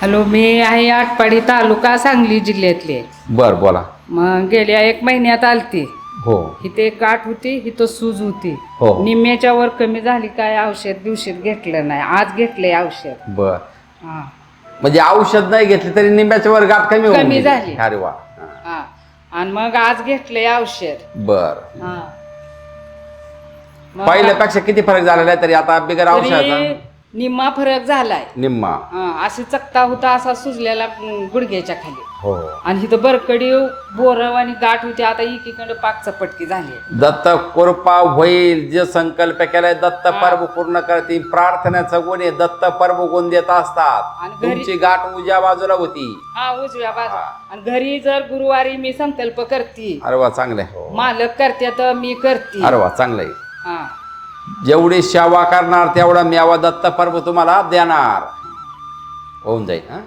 Hello मी आहे आटपाडी तालुका सांगली जिल्ह्यातली बर बोला. मग गेल्या एक महिन्यात आलती. हो. इथे काठ होती इथं सूज होती. हो. निम्म्याच्या वर कमी झाली काय औषध दिवशीत घेतलं नाही. आज घेतलंय औषध. बर. हा. म्हणजे औषध नाही घेतले तरी निंब्याच्या वर गाठ कमी होऊन कमी गेली. झाली. अरे वा. हा. हा आणि मग आज घेतलंय औषध. बर. हा. मग पहिल्यापेक्षा किती फरक झालेला आहे तरी आता बिगर औषधाचा? तरी निम्मा फरक झालाय. निम्मा. हा अशी चकता होता असा सुजलेला अं, गुडघ्याच्या खाली. हो. आणि इथं बरकडी बोरव आणि गाठ होती आता एकीकडे पाक चपटकी झाली दत्त कृपा होईल जे संकल्प केलाय दत्त पर्व पूर्ण करतील. प्रार्थनेचा गुण आहे दत्त पर्व गुण देत असतात. आणि घरी- तुमची गाठ उजव्या बाजूला होती. हा उजव्या बाजू आणि घरी जर गुरुवारी मी संकल्प करते अरे वा चांगलं आहे मालक करते तर मी करते. अरे वा चांगलं आहे हा. जेवढी सेवा करणार तेवढा मेवा दत्त पर्व तुम्हाला देणार. होऊन जाईल हा?